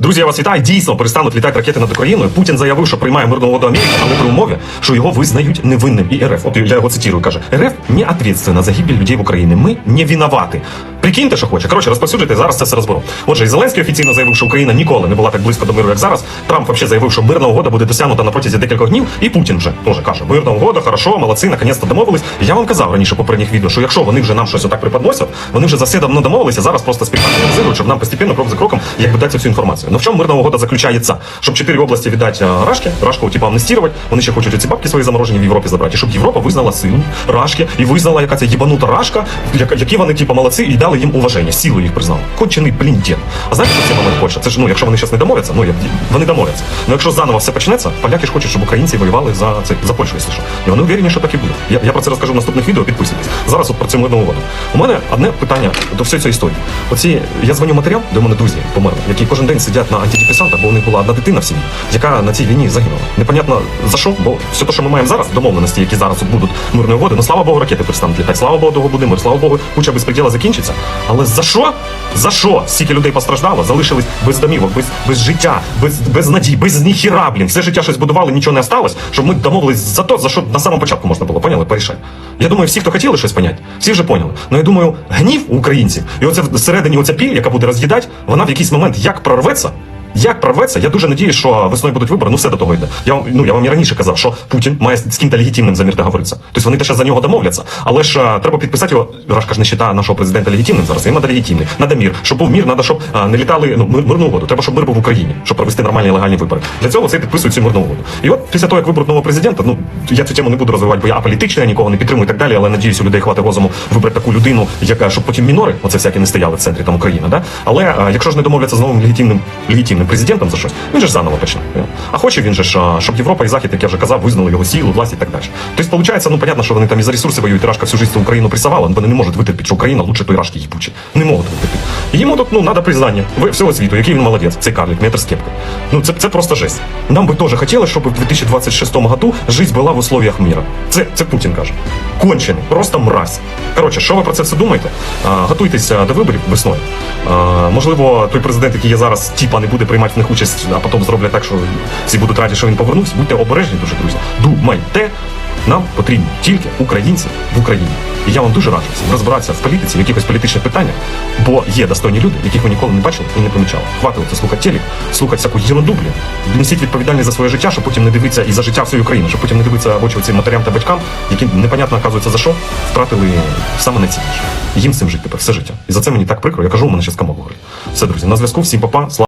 Друзі, я вас вітаю. Дійсно перестануть літати ракети над Україною. Путін заявив, що приймає мирну воду Америки, але при умові, що його визнають невинним. І РФ, от я його цитую, каже: РФ не ответственна за гибель людей в Україні. Ми не винувати. Прикиньте, що хоче. Коротше, розповсюджуйте, зараз це все розберу. Отже, і Зеленський офіційно заявив, що Україна ніколи не була так близько до миру, як зараз. Трамп взагалі заявив, що мирна угода буде досягнута на протязі декількох днів. І Путін вже теж каже: мирна угода, хорошо, молодці, наконець-то домовились. Я вам казав раніше попередніх відео, що якщо вони вже нам щось отак приподносять, вони вже за все давно домовилися. Зараз просто співпрацю організують, щоб нам постепенно, крок за кроком, якби дати цю інформацію. Ну в чому мирна угода заключається? Щоб чотири області віддати Рашки, Рашку типу амнестувати. Вони ще хочуть ці бабки свої заморожені в Європі забрати, щоб Європа визнала силу Рашки і визнала, яка це їбанута Рашка, які вони типу молодці, і дали їм уваження, силу їх признали. Кончений блін дід. А знаєте, що в цей момент Польща? Це ж ну, якщо вони зараз не домовляться, ну вони домовляться. Ну якщо заново все почнеться, поляки ж хочуть, щоб українці воювали за це за Польщу, якщо що. І вони уверені, що так і буде. Я, я про це розкажу в наступних відео. Підписуйтесь. Зараз от про цю мирну угоду. У мене одне питання до всієї цієї історії. Оці я дзвоню матерям, де у мене друзі померли, які кожен день сидять на антидепресантах, бо у них була одна дитина в сім'ї, яка на цій війні загинула. Непонятно за що, бо все те, що ми маємо зараз, домовленості, які зараз будуть мирні угоди, ну слава Богу, ракети перестануть літати. Слава Богу, того буде мир, слава Богу, куча безпреділа закінчиться. Але за що? За що? Стільки людей постраждало, залишились без домівок, без, без життя, без, без надій, без ніхіра, блін. Все життя щось будували, нічого не осталось, щоб ми домовились за то, за що на самому початку можна було, поняли, порішати. Я думаю, всі, хто хотіли щось поняти, всі вже поняли. Ну я думаю, гнів українців, і оце всередині оця піль, яка буде роз'їдати, вона в якийсь момент як прорветься. Як прорветься, я дуже надіюсь, що весною будуть вибори. Ну все до того йде. Я вам ну я вам і раніше казав, що Путін має з ким-то легітимним замір договоритися. Тобто вони теж за нього домовляться. Але ж а, треба підписати його. Рашка ж не вважає нашого президента легітимним зараз. Їм треба легітимний. Надо мір. Щоб був мір, треба, щоб а, не літали ну, мир, мирну угоду. Треба, щоб мир був в Україні, щоб провести нормальні легальні вибори. Для цього це підписують цю мирну угоду. І от після того, як виберуть нового президента, ну я цю тему не буду розвивати, бо я аполітичний, я нікого не підтримую і так далі. Але надіюсь, у людей хватить розуму вибрати таку людину, яка щоб потім мінори, оце всякі не стояли в центрі там Україна. Да? Але а, якщо ж не домовляться з новим легітимним легітимним президентом за щось, він же ж заново почне. А хоче він же ж, щоб Європа і Захід, як я вже казав, визнали його силу, власть і так далі. Тобто, виходить, ну понятно, що вони там і за ресурси воюють. Рашка всю життя Україну присавала, вони не можуть витерпіти, що Україна лучше той Рашки їбучий. Не можуть витерпіти. І йому тут ну надо признання всього світу, який він молодець, цей карлик, метр кепкою. Ну це, це просто жесть. Нам би теж хотілося, щоб в 2026 году життя була в условиях міра. Це, це Путін каже. Кончений, просто мразь. Коротше, що ви про це все думаєте? А, готуйтеся до виборів весною. А, можливо, той президент, який є зараз, тіпа не буде приймати в них участь, а потім зроблять так, що всі будуть раді, що він повернувся. Будьте обережні, дуже друзі. Думайте. Нам потрібні тільки українці в Україні. І я вам дуже раджу всім розбиратися в політиці, в якихось політичних питаннях, бо є достойні люди, яких ви ніколи не бачили і не помічали. Хватило це слухати телек, слухати всяку єрунду, блін. Несіть відповідальність за своє життя, щоб потім не дивитися і за життя всієї України, щоб потім не дивитися в очі цим матерям та батькам, які непонятно оказується за що, втратили саме найцінніше. Їм цим жити тепер все життя. І за це мені так прикро. Я кажу, у мене ще скамок горить. Все, друзі, на зв'язку, всім папа.